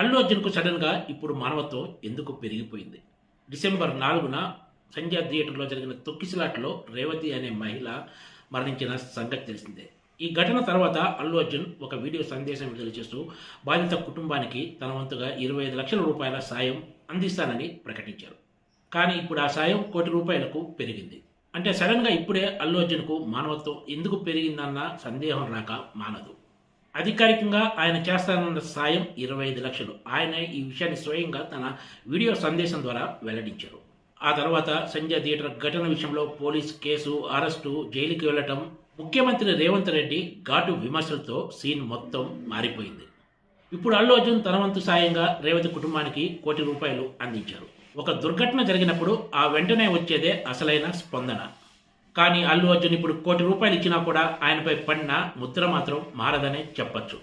అల్లు అర్జున్కు సడన్గా ఇప్పుడు మానవత్వం ఎందుకు పెరిగిపోయింది? డిసెంబర్ నాలుగున సంధ్యా థియేటర్లో జరిగిన తొక్కిసలాట్లో రేవతి అనే మహిళ మరణించిన సంగతి తెలిసిందే. ఈ ఘటన తర్వాత అల్లు అర్జున్ ఒక వీడియో సందేశం విడుదల చేస్తూ బాధిత కుటుంబానికి తన వంతుగా ఇరవై ఐదు లక్షల రూపాయల సాయం అందిస్తానని ప్రకటించారు. కానీ ఇప్పుడు ఆ సాయం కోటి రూపాయలకు పెరిగింది. అంటే సడన్గా ఇప్పుడే అల్లు అర్జున్కు మానవత్వం ఎందుకు పెరిగిందన్న సందేహం రాక మానదు. అధికారికంగా ఆయన చేస్తానన్న సాయం ఇరవై ఐదు లక్షలు. ఆయన ఈ విషయాన్ని స్వయంగా తన వీడియో సందేశం ద్వారా వెల్లడించారు. ఆ తర్వాత సంజయ్ థియేటర్ ఘటన విషయంలో పోలీస్ కేసు అరెస్టు జైలుకి వెళ్ళటం ముఖ్యమంత్రి రేవంత్ రెడ్డి ఘాటు విమర్శలతో సీన్ మొత్తం మారిపోయింది. ఇప్పుడు అల్లు అర్జున్ తన వంతు సాయంగా రేవంత్ కుటుంబానికి కోటి రూపాయలు అందించారు. ఒక దుర్ఘటన జరిగినప్పుడు ఆ వెంటనే వచ్చేదే అసలైన స్పందన. కానీ అల్లు అర్జున్ ఇప్పుడు కోటి రూపాయలు ఇచ్చినా కూడా ఆయనపై పడిన ముద్ర మాత్రం మారదనే చెప్పచ్చు.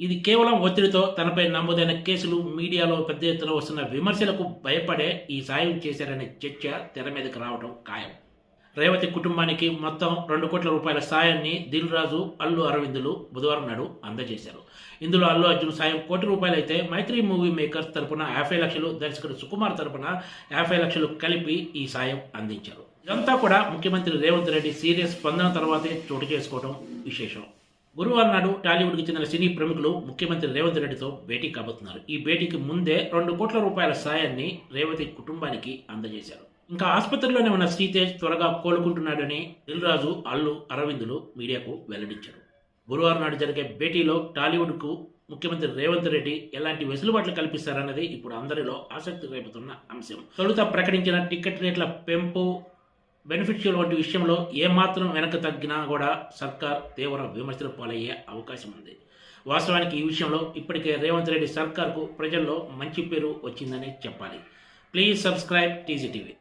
ఇది కేవలం ఒత్తిడితో తనపై నమోదైన కేసులు మీడియాలో పెద్ద ఎత్తున వస్తున్న విమర్శలకు భయపడే ఈ సాయం చేశారనే చర్చ తెర మీదకి రావడం ఖాయం. రేవతి కుటుంబానికి మొత్తం రెండు కోట్ల రూపాయల సాయాన్ని దిల్ రాజు అల్లు అరవిందులు బుధవారం నాడు అందజేశారు. ఇందులో అల్లు అర్జున్ సాయం కోటి రూపాయలు అయితే మైత్రి మూవీ మేకర్స్ తరపున యాభై లక్షలు దర్శకుడు సుకుమార్ తరపున యాభై లక్షలు కలిపి ఈ సాయం అందించారు. ఇదంతా కూడా ముఖ్యమంత్రి రేవంత్ రెడ్డి సీరియస్ స్పందన తర్వాతే చోటు చేసుకోవడం విశేషం. గురువారం నాడు టాలీవుడ్కి చెందిన సినీ ప్రముఖులు ముఖ్యమంత్రి రేవంత్ రెడ్డితో భేటీ కాబోతున్నారు. ఈ భేటీకి ముందే రెండు కోట్ల రూపాయల సాయాన్ని రేవతి కుటుంబానికి అందజేశారు. ఇంకా ఆసుపత్రిలోనే ఉన్న శ్రీతేజ్ త్వరగా కోలుకుంటున్నాడని దిల్రాజు అల్లు అరవిందులు మీడియాకు వెల్లడించారు. గురువారం నాడు జరిగే భేటీలో టాలీవుడ్కు ముఖ్యమంత్రి రేవంత్ రెడ్డి ఎలాంటి వెసులుబాట్లు కల్పిస్తారన్నది ఇప్పుడు అందరిలో ఆసక్తి రేపుతున్న అంశం. తొలుత ప్రకటించిన టికెట్ రేట్ల పెంపు బెనిఫిషియల్ వంటి విషయంలో ఏమాత్రం వెనక తగ్గినా కూడా సర్కార్ తీవ్ర విమర్శలు పాలయ్యే అవకాశం ఉంది. వాస్తవానికి ఈ విషయంలో ఇప్పటికే రేవంత్ రెడ్డి సర్కార్కు ప్రజల్లో మంచి పేరు వచ్చిందని చెప్పాలి. Please subscribe TG TV.